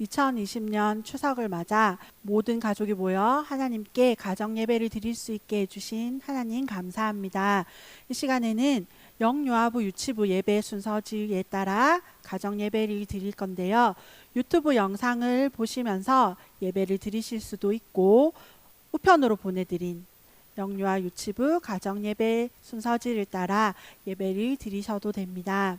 2020년 추석을 맞아 모든 가족이 모여 하나님께 가정 예배를 드릴 수 있게 해주신 하나님 감사합니다. 이 시간에는 영유아부 유치부 예배 순서지에 따라 가정 예배를 드릴 건데요. 유튜브 영상을 보시면서 예배를 드리실 수도 있고 우편으로 보내드린 영유아 유치부 가정 예배 순서지를 따라 예배를 드리셔도 됩니다.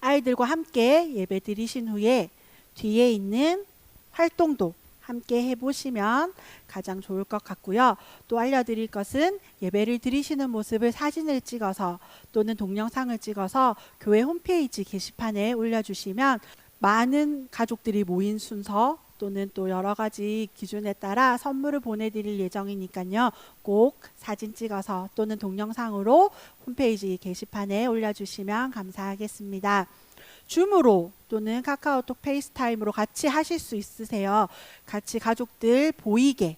아이들과 함께 예배 드리신 후에 뒤에 있는 활동도 함께 해보시면 가장 좋을 것 같고요. 또 알려드릴 것은 예배를 드리시는 모습을 사진을 찍어서 또는 동영상을 찍어서 교회 홈페이지 게시판에 올려주시면 많은 가족들이 모인 순서 또는 또 여러 가지 기준에 따라 선물을 보내드릴 예정이니까요. 꼭 사진 찍어서 또는 동영상으로 홈페이지 게시판에 올려주시면 감사하겠습니다. 줌으로 또는 카카오톡 페이스타임으로 같이 하실 수 있으세요. 같이 가족들 보이게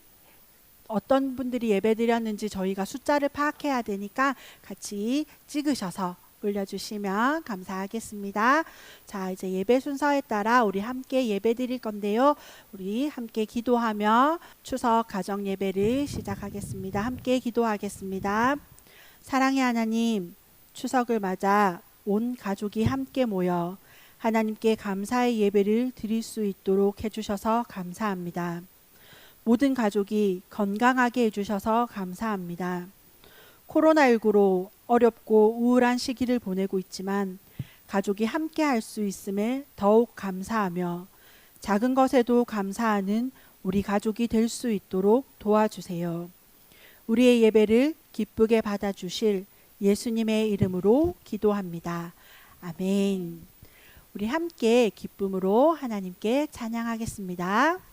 어떤 분들이 예배 드렸는지 저희가 숫자를 파악해야 되니까 같이 찍으셔서 올려주시면 감사하겠습니다. 자, 이제 예배 순서에 따라 우리 함께 예배 드릴 건데요. 우리 함께 기도하며 추석 가정 예배를 시작하겠습니다. 함께 기도하겠습니다. 사랑의 하나님, 추석을 맞아 온 가족이 함께 모여 하나님께 감사의 예배를 드릴 수 있도록 해주셔서 감사합니다. 모든 가족이 건강하게 해주셔서 감사합니다. 코로나19로 어렵고 우울한 시기를 보내고 있지만 가족이 함께 할 수 있음에 더욱 감사하며 작은 것에도 감사하는 우리 가족이 될 수 있도록 도와주세요. 우리의 예배를 기쁘게 받아주실 예수님의 이름으로 기도합니다. 아멘. 우리 함께 기쁨으로 하나님께 찬양하겠습니다.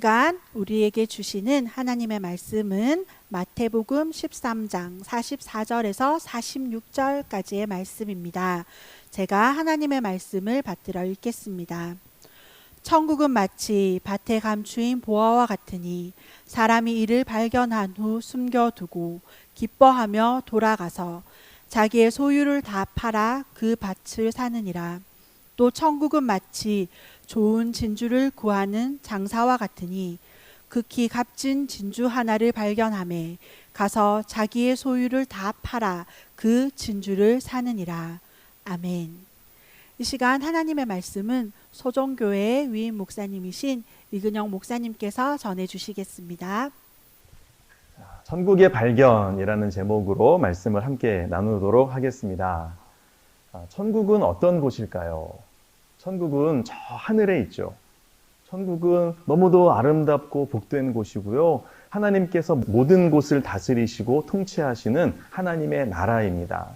시간 우리에게 주시는 하나님의 말씀은 마태복음 13장 44절에서 46절까지의 말씀입니다. 제가 하나님의 말씀을 받들어 읽겠습니다. 천국은 마치 밭에 감추인 보화와 같으니 사람이 이를 발견한 후 숨겨두고 기뻐하며 돌아가서 자기의 소유를 다 팔아 그 밭을 사느니라. 또 천국은 마치 좋은 진주를 구하는 장사와 같으니 극히 값진 진주 하나를 발견함에 가서 자기의 소유를 다 팔아 그 진주를 사느니라. 아멘. 이 시간 하나님의 말씀은 소종교회 위임 목사님이신 이근영 목사님께서 전해 주시겠습니다. 천국의 발견이라는 제목으로 말씀을 함께 나누도록 하겠습니다. 아, 천국은 어떤 곳일까요? 천국은 저 하늘에 있죠. 천국은 너무도 아름답고 복된 곳이고요. 하나님께서 모든 곳을 다스리시고 통치하시는 하나님의 나라입니다.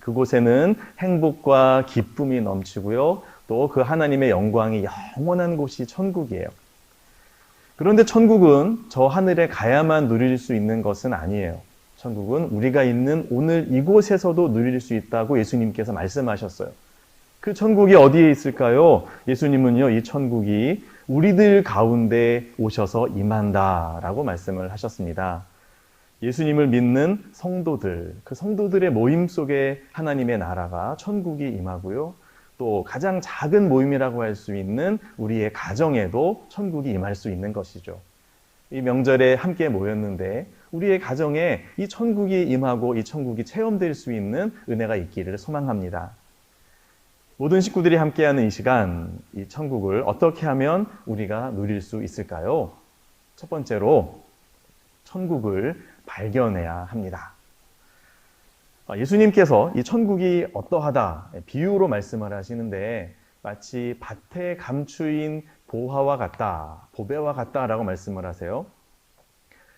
그곳에는 행복과 기쁨이 넘치고요. 또 그 하나님의 영광이 영원한 곳이 천국이에요. 그런데 천국은 저 하늘에 가야만 누릴 수 있는 것은 아니에요. 천국은 우리가 있는 오늘 이곳에서도 누릴 수 있다고 예수님께서 말씀하셨어요. 그 천국이 어디에 있을까요? 예수님은요, 이 천국이 우리들 가운데 오셔서 임한다라고 말씀을 하셨습니다. 예수님을 믿는 성도들, 그 성도들의 모임 속에 하나님의 나라가 천국이 임하고요. 또 가장 작은 모임이라고 할 수 있는 우리의 가정에도 천국이 임할 수 있는 것이죠. 이 명절에 함께 모였는데 우리의 가정에 이 천국이 임하고 이 천국이 체험될 수 있는 은혜가 있기를 소망합니다. 모든 식구들이 함께하는 이 시간, 이 천국을 어떻게 하면 우리가 누릴 수 있을까요? 첫 번째로 천국을 발견해야 합니다. 아, 예수님께서 이 천국이 어떠하다 비유로 말씀을 하시는데 마치 밭에 감추인 보화와 같다, 보배와 같다라고 말씀을 하세요.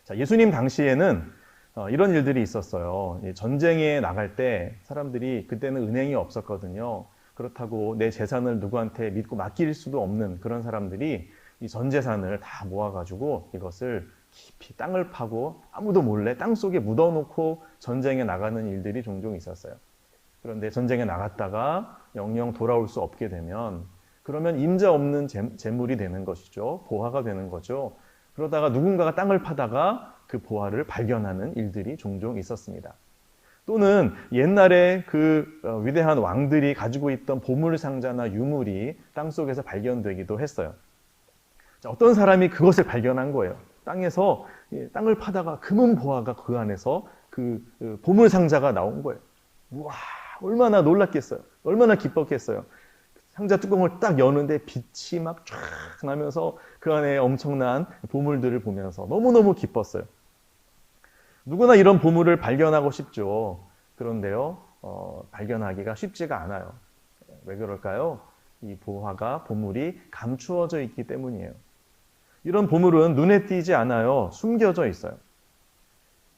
자, 예수님 당시에는 어, 이런 일들이 있었어요. 이 전쟁에 나갈 때 사람들이 그때는 은행이 없었거든요. 그렇다고 내 재산을 누구한테 믿고 맡길 수도 없는 그런 사람들이 이 전 재산을 다 모아가지고 이것을 깊이 땅을 파고 아무도 몰래 땅 속에 묻어놓고 전쟁에 나가는 일들이 종종 있었어요. 그런데 전쟁에 나갔다가 영영 돌아올 수 없게 되면 그러면 임자 없는 재- 재물이 되는 것이죠. 보화가 되는 거죠. 그러다가 누군가가 땅을 파다가 그 보화를 발견하는 일들이 종종 있었습니다. 또는 옛날에 그 어, 위대한 왕들이 가지고 있던 보물 상자나 유물이 땅 속에서 발견되기도 했어요. 자, 어떤 사람이 그것을 발견한 거예요. 땅에서 예, 땅을 파다가 금은 보화가 그 안에서 그 어, 보물 상자가 나온 거예요. 우와, 얼마나 놀랐겠어요. 얼마나 기뻤겠어요. 상자 뚜껑을 딱 여는데 빛이 막 쫙 나면서 그 안에 엄청난 보물들을 보면서 너무너무 기뻤어요. 누구나 이런 보물을 발견하고 싶죠. 그런데요, 어, 발견하기가 쉽지가 않아요. 왜 그럴까요? 이 보화가, 보물이 감추어져 있기 때문이에요. 이런 보물은 눈에 띄지 않아요. 숨겨져 있어요.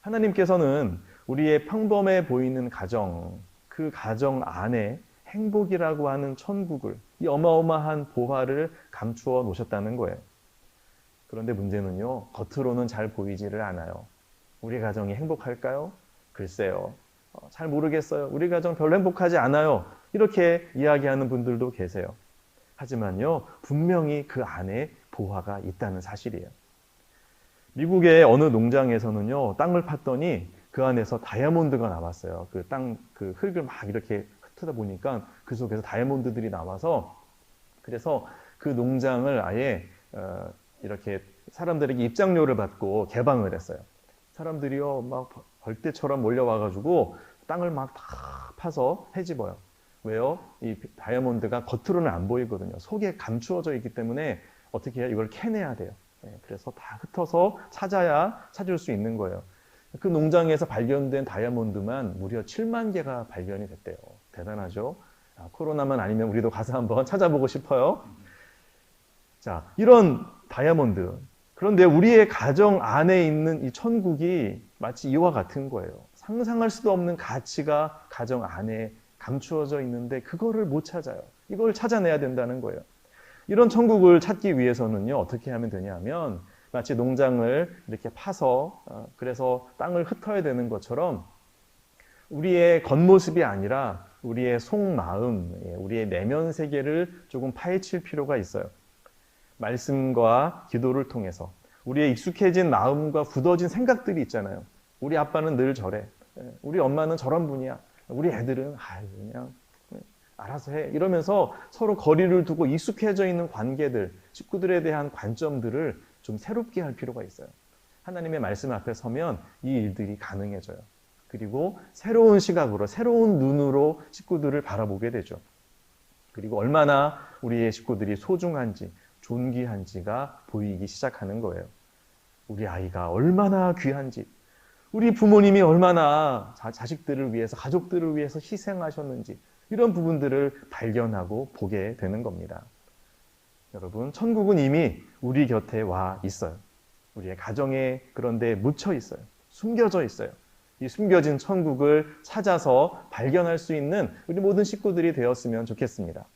하나님께서는 우리의 평범해 보이는 가정, 그 가정 안에 행복이라고 하는 천국을, 이 어마어마한 보화를 감추어 놓으셨다는 거예요. 그런데 문제는요, 겉으로는 잘 보이지를 않아요. 우리 가정이 행복할까요? 글쎄요. 어, 잘 모르겠어요. 우리 가정 별로 행복하지 않아요. 이렇게 이야기하는 분들도 계세요. 하지만요, 분명히 그 안에 보화가 있다는 사실이에요. 미국의 어느 농장에서는요, 땅을 팠더니 그 안에서 다이아몬드가 나왔어요. 그 땅, 그 흙을 막 이렇게 흩어다 보니까 그 속에서 다이아몬드들이 나와서 그래서 그 농장을 아예 어, 이렇게 사람들에게 입장료를 받고 개방을 했어요. 사람들이요, 막 벌떼처럼 몰려와가지고 땅을 막 다 파서 헤집어요. 왜요? 이 다이아몬드가 겉으로는 안 보이거든요. 속에 감추어져 있기 때문에 어떻게 해야 이걸 캐내야 돼요. 예, 그래서 다 흩어서 찾아야 찾을 수 있는 거예요. 그 농장에서 발견된 다이아몬드만 무려 7만 개가 발견이 됐대요. 대단하죠? 아, 코로나만 아니면 우리도 가서 한번 찾아보고 싶어요. 자, 이런 다이아몬드. 그런데 우리의 가정 안에 있는 이 천국이 마치 이와 같은 거예요. 상상할 수도 없는 가치가 가정 안에 감추어져 있는데 그거를 못 찾아요. 이걸 찾아내야 된다는 거예요. 이런 천국을 찾기 위해서는요, 어떻게 하면 되냐면, 마치 농장을 이렇게 파서, 어, 그래서 땅을 흩어야 되는 것처럼, 우리의 겉모습이 아니라 우리의 속마음, 예, 우리의 내면 세계를 조금 파헤칠 필요가 있어요. 말씀과 기도를 통해서 우리의 익숙해진 마음과 굳어진 생각들이 있잖아요. 우리 아빠는 늘 저래. 예, 우리 엄마는 저런 분이야. 우리 애들은 아유 그냥 예, 알아서 해. 이러면서 서로 거리를 두고 익숙해져 있는 관계들, 식구들에 대한 관점들을 좀 새롭게 할 필요가 있어요. 하나님의 말씀 앞에 서면 이 일들이 가능해져요. 그리고 새로운 시각으로, 새로운 눈으로 식구들을 바라보게 되죠. 그리고 얼마나 우리의 식구들이 소중한지, 존귀한지가 보이기 시작하는 거예요. 우리 아이가 얼마나 귀한지, 우리 부모님이 얼마나 자, 자식들을 위해서, 가족들을 위해서 희생하셨는지, 이런 부분들을 발견하고 보게 되는 겁니다. 여러분, 천국은 이미 우리 곁에 와 있어요. 우리의 가정에 그런데 묻혀 있어요. 숨겨져 있어요. 이 숨겨진 천국을 찾아서 발견할 수 있는 우리 모든 식구들이 되었으면 좋겠습니다.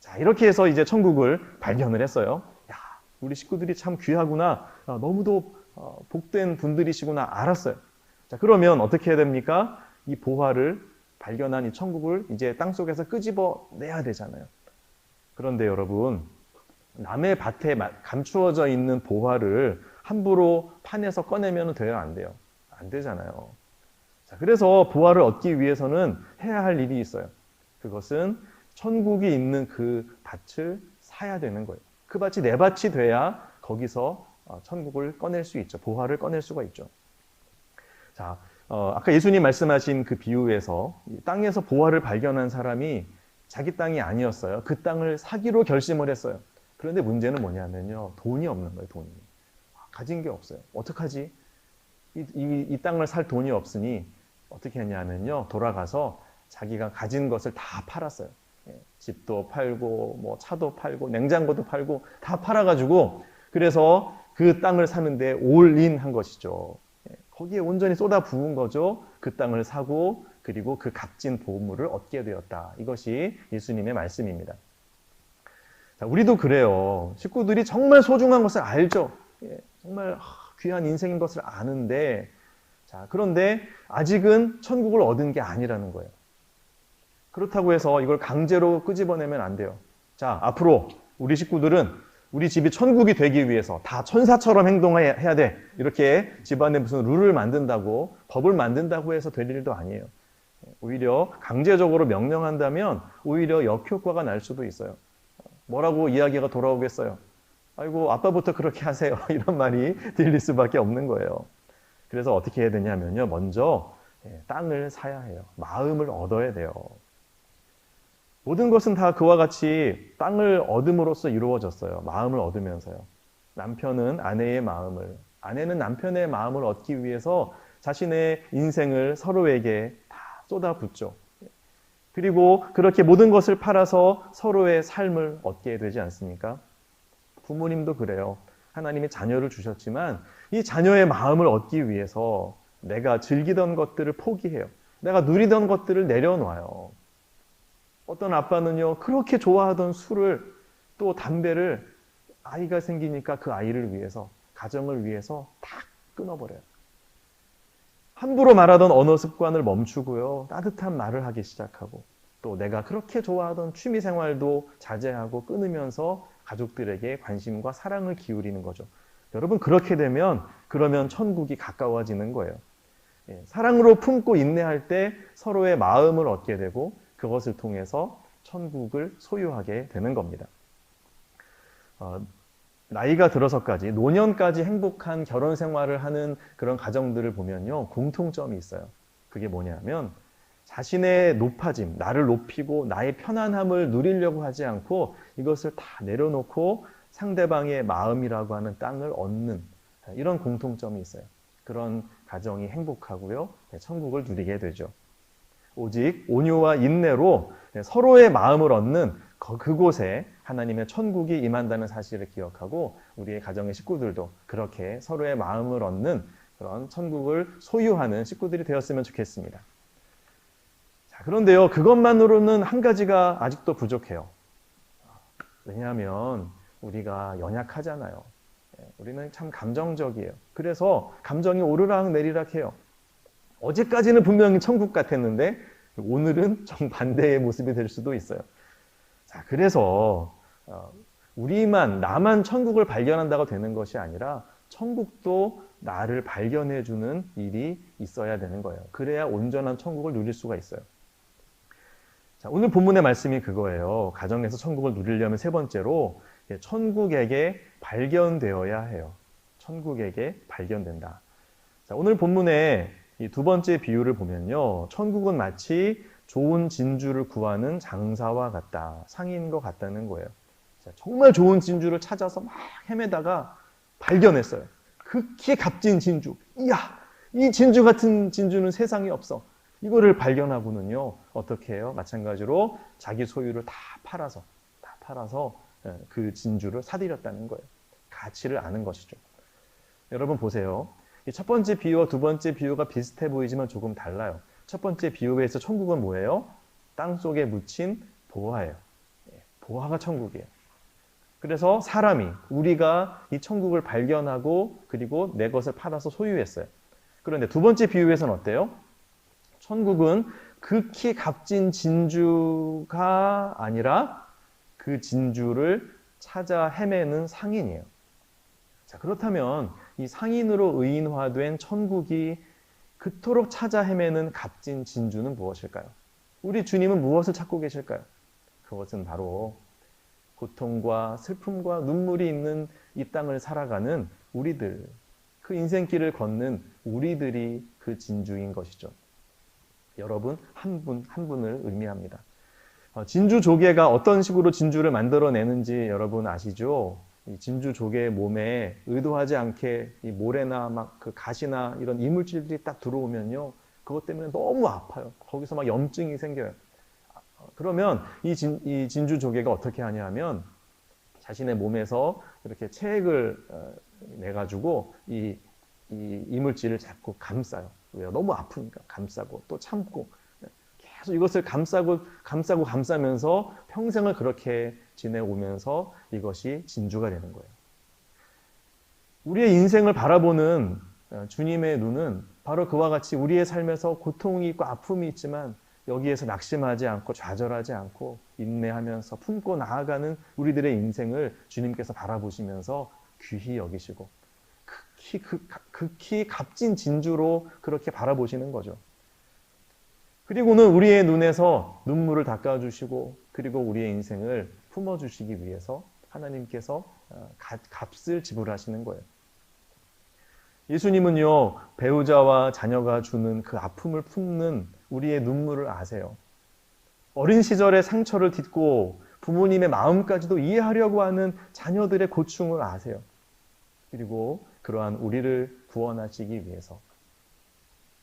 자, 이렇게 해서 이제 천국을 발견을 했어요. 야, 우리 식구들이 참 귀하구나. 아, 너무도 어, 복된 분들이시구나 알았어요. 자, 그러면 어떻게 해야 됩니까? 이 보화를 발견한 이 천국을 이제 땅 속에서 끄집어 내야 되잖아요. 그런데 여러분, 남의 밭에 마- 감추어져 있는 보화를 함부로 판에서 꺼내면 돼요, 안 돼요? 안 되잖아요. 자, 그래서 보화를 얻기 위해서는 해야 할 일이 있어요. 그것은 천국이 있는 그 밭을 사야 되는 거예요. 그 밭이 내 밭이 돼야 거기서 어, 천국을 꺼낼 수 있죠. 보화를 꺼낼 수가 있죠. 자, 어, 아까 예수님 말씀하신 그 비유에서 이 땅에서 보화를 발견한 사람이 자기 땅이 아니었어요. 그 땅을 사기로 결심을 했어요. 그런데 문제는 뭐냐면요. 돈이 없는 거예요, 돈이. 가진 게 없어요. 어떡하지? 이, 이, 이 땅을 살 돈이 없으니 어떻게 했냐면요. 돌아가서 자기가 가진 것을 다 팔았어요. 예, 집도 팔고, 뭐 차도 팔고, 냉장고도 팔고, 다 팔아가지고, 그래서 그 땅을 사는데 올인 한 것이죠. 예, 거기에 온전히 쏟아 부은 거죠. 그 땅을 사고, 그리고 그 값진 보물을 얻게 되었다. 이것이 예수님의 말씀입니다. 자, 우리도 그래요. 식구들이 정말 소중한 것을 알죠. 예, 정말 귀한 인생인 것을 아는데, 자, 그런데 아직은 천국을 얻은 게 아니라는 거예요. 그렇다고 해서 이걸 강제로 끄집어내면 안 돼요. 자, 앞으로 우리 식구들은 우리 집이 천국이 되기 위해서 다 천사처럼 행동해야 돼. 이렇게 집안에 무슨 룰을 만든다고, 법을 만든다고 해서 될 일도 아니에요. 오히려 강제적으로 명령한다면 오히려 역효과가 날 수도 있어요. 뭐라고 이야기가 돌아오겠어요? 아이고, 아빠부터 그렇게 하세요. 이런 말이 들릴 수밖에 없는 거예요. 그래서 어떻게 해야 되냐면요. 먼저 예, 땅을 사야 해요. 마음을 얻어야 돼요. 모든 것은 다 그와 같이 땅을 얻음으로써 이루어졌어요. 마음을 얻으면서요. 남편은 아내의 마음을, 아내는 남편의 마음을 얻기 위해서 자신의 인생을 서로에게 다 쏟아붓죠. 그리고 그렇게 모든 것을 팔아서 서로의 삶을 얻게 되지 않습니까? 부모님도 그래요. 하나님이 자녀를 주셨지만 이 자녀의 마음을 얻기 위해서 내가 즐기던 것들을 포기해요. 내가 누리던 것들을 내려놔요. 어떤 아빠는요, 그렇게 좋아하던 술을 또 담배를 아이가 생기니까 그 아이를 위해서, 가정을 위해서 탁 끊어버려요. 함부로 말하던 언어 습관을 멈추고요, 따뜻한 말을 하기 시작하고, 또 내가 그렇게 좋아하던 취미 생활도 자제하고 끊으면서 가족들에게 관심과 사랑을 기울이는 거죠. 여러분, 그렇게 되면, 그러면 천국이 가까워지는 거예요. 예, 사랑으로 품고 인내할 때 서로의 마음을 얻게 되고, 그것을 통해서 천국을 소유하게 되는 겁니다. 어, 나이가 들어서까지, 노년까지 행복한 결혼 생활을 하는 그런 가정들을 보면요, 공통점이 있어요. 그게 뭐냐면, 자신의 높아짐, 나를 높이고 나의 편안함을 누리려고 하지 않고 이것을 다 내려놓고 상대방의 마음이라고 하는 땅을 얻는 이런 공통점이 있어요. 그런 가정이 행복하고요, 네, 천국을 누리게 되죠. 오직 온유와 인내로 서로의 마음을 얻는 거- 그곳에 하나님의 천국이 임한다는 사실을 기억하고 우리의 가정의 식구들도 그렇게 서로의 마음을 얻는 그런 천국을 소유하는 식구들이 되었으면 좋겠습니다. 자, 그런데요, 그것만으로는 한 가지가 아직도 부족해요. 왜냐하면 우리가 연약하잖아요. 예, 우리는 참 감정적이에요. 그래서 감정이 오르락 내리락 해요. 어제까지는 분명히 천국 같았는데 오늘은 정반대의 모습이 될 수도 있어요. 자, 그래서 어, 우리만 나만 천국을 발견한다고 되는 것이 아니라 천국도 나를 발견해 주는 일이 있어야 되는 거예요. 그래야 온전한 천국을 누릴 수가 있어요. 자, 오늘 본문의 말씀이 그거예요. 가정에서 천국을 누리려면 세 번째로 예, 천국에게 발견되어야 해요. 천국에게 발견된다. 자, 오늘 본문의 이 두 번째 비유를 보면요. 천국은 마치 좋은 진주를 구하는 장사와 같다. 상인과 같다는 거예요. 자, 정말 좋은 진주를 찾아서 막 헤매다가 발견했어요. 극히 값진 진주. 이야, 이 진주 같은 진주는 세상에 없어. 이거를 발견하고는요, 어떻게 해요? 마찬가지로 자기 소유를 다 팔아서, 다 팔아서 예, 그 진주를 사들였다는 거예요. 가치를 아는 것이죠. 여러분 보세요. 이첫 번째 비유와 두 번째 비유가 비슷해 보이지만 조금 달라요. 첫 번째 비유에서 천국은 뭐예요? 땅 속에 묻힌 보화예요. 예, 보화가 천국이에요. 그래서 사람이 우리가 이 천국을 발견하고 그리고 내 것을 팔아서 소유했어요. 그런데 두 번째 비유에서는 어때요? 천국은 극히 값진 진주가 아니라 그 진주를 찾아 헤매는 상인이에요. 자, 그렇다면 이 상인으로 의인화된 천국이 그토록 찾아 헤매는 값진 진주는 무엇일까요? 우리 주님은 무엇을 찾고 계실까요? 그것은 바로 고통과 슬픔과 눈물이 있는 이 땅을 살아가는 우리들, 그 인생길을 걷는 우리들이 그 진주인 것이죠. 여러분, 한 분, 한 분을 의미합니다. 어, 진주 조개가 어떤 식으로 진주를 만들어내는지 여러분 아시죠? 이 진주 조개의 몸에 의도하지 않게 이 모래나 막 그 가시나 이런 이물질들이 딱 들어오면요. 그것 때문에 너무 아파요. 거기서 막 염증이 생겨요. 어, 그러면 이, 진, 이 진주 조개가 어떻게 하냐 하면 자신의 몸에서 이렇게 체액을 어, 내가지고 이, 이 이물질을 자꾸 감싸요. 왜요? 너무 아프니까 감싸고 또 참고 계속 이것을 감싸고 감싸고 감싸면서 평생을 그렇게 지내오면서 이것이 진주가 되는 거예요. 우리의 인생을 바라보는 어, 주님의 눈은 바로 그와 같이 우리의 삶에서 고통이 있고 아픔이 있지만 여기에서 낙심하지 않고 좌절하지 않고 인내하면서 품고 나아가는 우리들의 인생을 주님께서 바라보시면서 귀히 여기시고 극히 극, 극히 값진 진주로 그렇게 바라보시는 거죠. 그리고는 우리의 눈에서 눈물을 닦아주시고 그리고 우리의 인생을 품어주시기 위해서 하나님께서 어, 값을 지불하시는 거예요. 예수님은요, 배우자와 자녀가 주는 그 아픔을 품는 우리의 눈물을 아세요. 어린 시절의 상처를 딛고 부모님의 마음까지도 이해하려고 하는 자녀들의 고충을 아세요. 그리고 그러한 우리를 구원하시기 위해서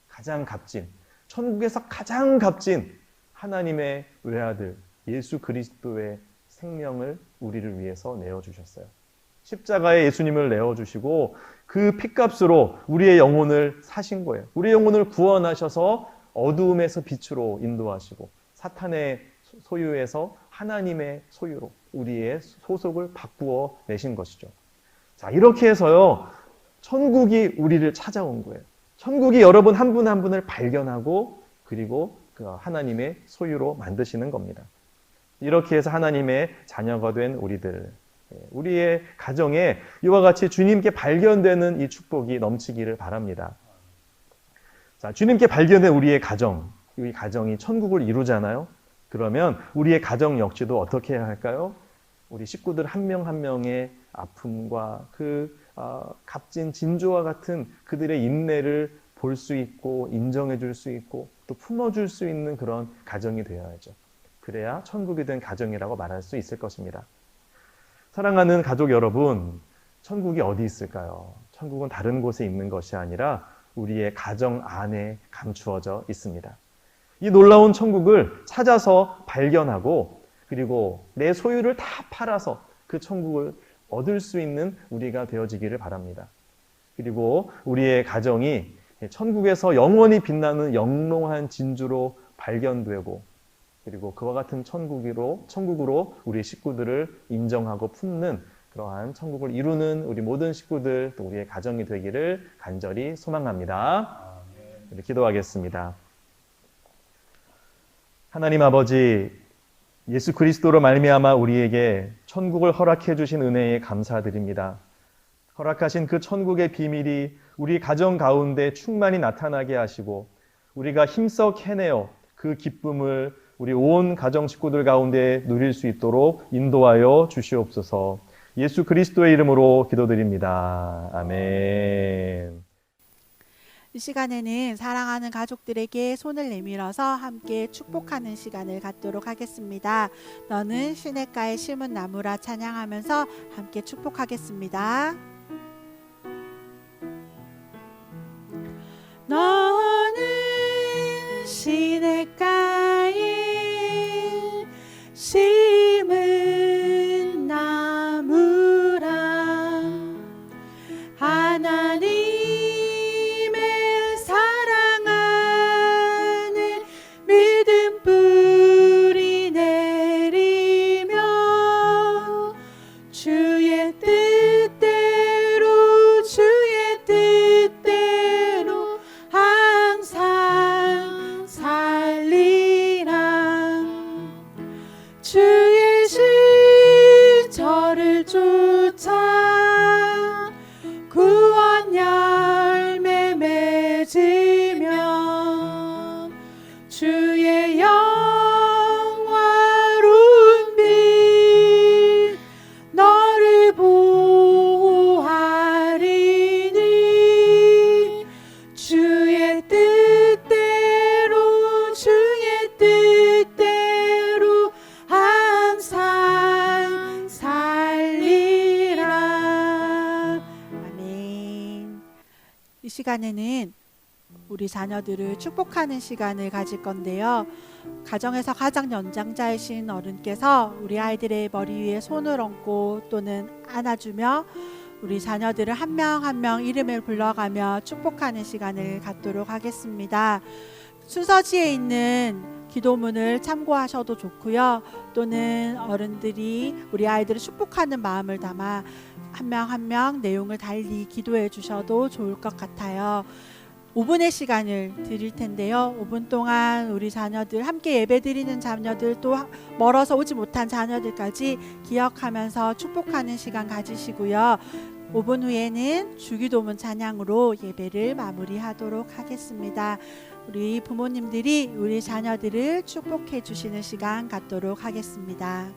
가장 값진, 천국에서 가장 값진 하나님의 외아들 예수 그리스도의 생명을 우리를 위해서 내어 주셨어요. 십자가에 예수님을 내어 주시고 그 피값으로 우리의 영혼을 사신 거예요. 우리의 영혼을 구원하셔서 어두움에서 빛으로 인도하시고 사탄의 소유에서 하나님의 소유로 우리의 소속을 바꾸어 내신 것이죠. 자, 이렇게 해서요, 천국이 우리를 찾아온 거예요. 천국이 여러분 한분한 분을 발견하고 그리고 그 하나님의 소유로 만드시는 겁니다. 이렇게 해서 하나님의 자녀가 된 우리들, 예, 우리의 가정에 이와 같이 주님께 발견되는 이 축복이 넘치기를 바랍니다. 자, 주님께 발견된 우리의 가정, 이 가정이 천국을 이루잖아요. 그러면 우리의 가정 역시도 어떻게 해야 할까요? 우리 식구들 한 명한 명의 아픔과 그 어, 값진 진주와 같은 그들의 인내를 볼 수 있고 인정해 줄 수 있고 또 품어 줄 수 있는 그런 가정이 되어야죠. 그래야 천국이 된 가정이라고 말할 수 있을 것입니다. 사랑하는 가족 여러분, 천국이 어디 있을까요? 천국은 다른 곳에 있는 것이 아니라 우리의 가정 안에 감추어져 있습니다. 이 놀라운 천국을 찾아서 발견하고 그리고 내 소유를 다 팔아서 그 천국을 얻을 수 있는 우리가 되어지기를 바랍니다. 그리고 우리의 가정이 천국에서 영원히 빛나는 영롱한 진주로 발견되고 그리고 그와 같은 천국으로 천국으로 우리 식구들을 인정하고 품는 그러한 천국을 이루는 우리 모든 식구들 또 우리의 가정이 되기를 간절히 소망합니다. 우리 기도하겠습니다. 하나님 아버지 예수 그리스도로 말미암아 우리에게 천국을 허락해 주신 은혜에 감사드립니다. 허락하신 그 천국의 비밀이 우리 가정 가운데 충만히 나타나게 하시고 우리가 힘써 해내어 그 기쁨을 우리 온 가정 식구들 가운데 누릴 수 있도록 인도하여 주시옵소서. 예수 그리스도의 이름으로 기도드립니다. 아멘. 이 시간에는 사랑하는 가족들에게 손을 내밀어서 함께 축복하는 시간을 갖도록 하겠습니다. 너는 시냇가에 심은 나무라 찬양하면서 함께 축복하겠습니다. 너는 시냇가 시간에는 우리 자녀들을 축복하는 시간을 가질 건데요. 가정에서 가장 연장자이신 어른께서 우리 아이들의 머리 위에 손을 얹고 또는 안아주며 우리 자녀들을 한 명 한명 이름을 불러가며 축복하는 시간을 갖도록 하겠습니다. 순서지에 있는 기도문을 참고하셔도 좋고요. 또는 어른들이 우리 아이들을 축복하는 마음을 담아 한 명 한 명 내용을 달리 기도해 주셔도 좋을 것 같아요. 5분의 시간을 드릴 텐데요. 5분 동안 우리 자녀들 함께 예배 드리는 자녀들 또 멀어서 오지 못한 자녀들까지 기억하면서 축복하는 시간 가지시고요. 5분 후에는 주기도문 찬양으로 예배를 마무리하도록 하겠습니다. 우리 부모님들이 우리 자녀들을 축복해 주시는 시간 갖도록 하겠습니다.